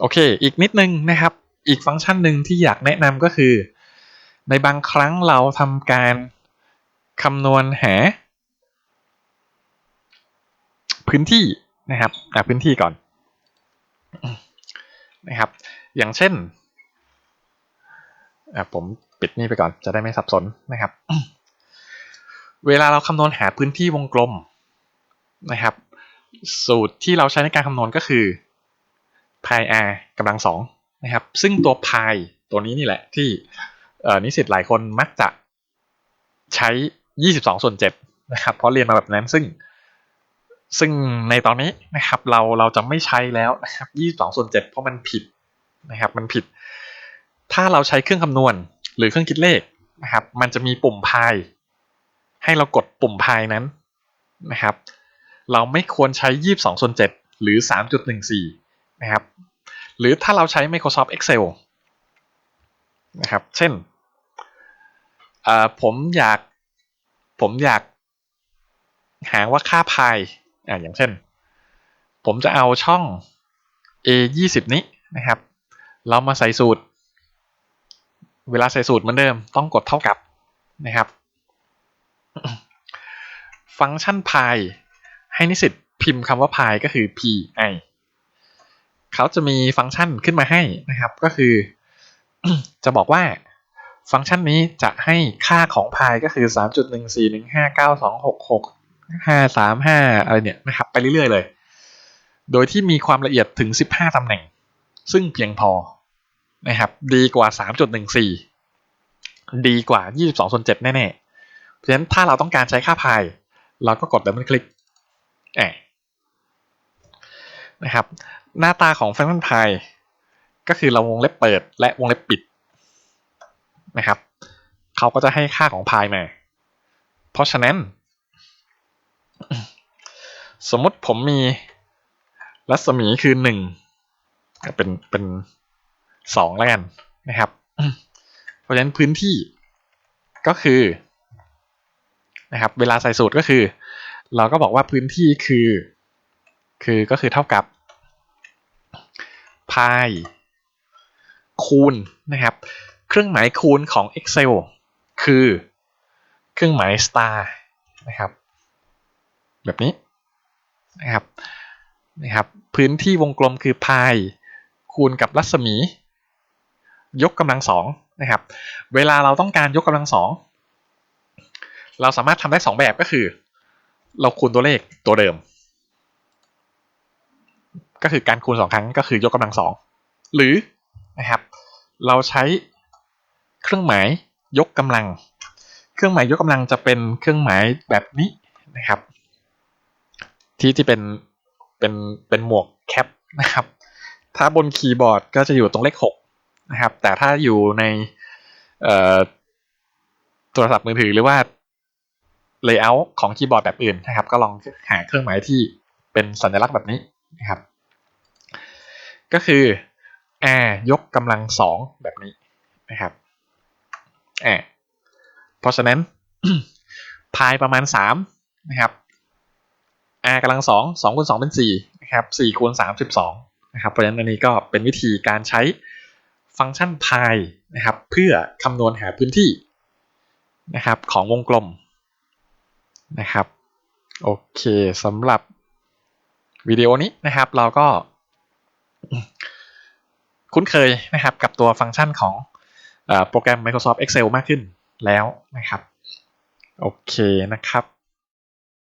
โอเค อีกนิดนึงนะครับ อีกฟังก์ชันหนึ่งที่อยากแนะนำก็คือ ในบางครั้งเราทำการคำนวณหา พื้นที่นะครับอ่พื้นที่ก่อนนะครับ อย่างเช่นอะผมปิดนี่ไปก่อนจะได้ไม่สับสนนะครับ เวลาเราคำนวณหาพื้นที่วงกลมนะครับ สูตรที่เราใช้ในการคำนวณก็คือ pi r กำลังสองนะครับ ซึ่งตัว pi ตัวนี้นี่แหละที่นิสิตหลายคนมักจะใช้ 22 ส่วน7นะครับ เพราะเรียนมาแบบนั้นซึ่ง ซึ่งในตอนนี้นะครับเราเราจะไม่ใช้แล้วนะครับ22 ส่วน7เพราะมันผิดนะครับ มันผิด ถ้าเราใช้เครื่องคำนวณหรือเครื่องคิดเลขนะครับ มันจะมีปุ่ม pi ให้เรากดปุ่ม pi นั้นนะครับ เราไม่ควรใช้ 22 ส่วน7หรือ 3.14 นะครับ หรือถ้าเราใช้ Microsoft Excel นะครับ เช่นผมอยากผมอยากหาว่าค่า pi อ่าอย่างเช่น ผมจะเอาช่อง a 20นี้นะครับ เรามาใส่สูตร เวลาใส่สูตรเหมือนเดิม ต้องกดเท่ากับนะครับ ฟังก์ชัน pi ให้นิสิตพิมพ์คำว่า pi ก็คือ pi เขาจะมีฟังก์ชันขึ้นมาให้นะครับ ก็คือ จะบอกว่าฟังก์ชันนี้จะให้ค่าของ pi ก็คือ 3.14159266535 อะไรเนี่ยนะครับไปเรื่อยๆเลย โดยที่มีความละเอียดถึง 15ตำแหน่ง ซึ่งเพียงพอนะครับ ดีกว่า 3.14 ดีกว่า 22ส่วน7แน่ๆ เพราะฉะนั้นถ้าเราต้องการใช้ค่า pi เราก็กดดับเบิลคลิกแอบนะครับ หน้าตาของฟังก์ชัน pi ก็คือเราวงเล็บเปิดและวงเล็บปิดนะครับเขาก็จะให้ค่าของ pi มา เพราะฉะนั้น สมมติผมมีรัศมีคือหนึ่งเป็นเป็นสองแล้วกันนะครับ เพราะฉะนั้นพื้นที่ก็คือนะครับ เวลาใส่สูตรก็คือ เราก็บอกว่าพื้นที่คือ คือก็คือเท่ากับ pi คูณนะครับ เครื่องหมายคูณของ Excel คือเครื่องหมาย star นะครับ แบบนี้นะครับนะครับพื้นที่วงกลมคือ pi คูณกับรัศมี ยกกำลังสองนะครับ เวลาเราต้องการยกกำลังสองเราสามารถทำได้สองแบบก็คือ เราคูณตัวเลขตัวเดิม ก็คือการคูณสองครั้งก็คือยกกำลังสองหรือนะครับ เราใช้เครื่องหมายยกกำลัง เครื่องหมายยกกำลังจะเป็นเครื่องหมายแบบนี้นะครับ ที่ที่เป็นเป็นเป็นหมวกแคปนะครับ ถ้าบนคีย์บอร์ดก็จะอยู่ตรงเลขหกนะครับ แต่ถ้าอยู่ในโทรศัพท์มือถือหรือว่า layout ของคีย์บอร์ดแบบอื่นนะครับ ก็ลองหาเครื่องหมายที่เป็นสัญลักษณ์แบบนี้นะครับ ก็คือ r ยกกำลังสองแบบนี้นะครับอ่าเพราะฉะนั้นพายประมาณสามนะครับ r กำลังสองสองคูณสองเป็นสี่นะครับสี่คูณสามสิบสองนะครับเพราะฉะนั้นอันนี้ก็เป็นวิธีการใช้ฟังก์ชันพายนะครับเพื่อคำนวณหาพื้นที่นะครับของวงกลมนะครับโอเคสำหรับวิดีโอนี้นะครับเราก็ คุ้นเคยนะครับกับตัวฟังก์ชันของโปรแกรม Microsoft Excel มากขึ้นแล้วนะครับ โอเคนะครับ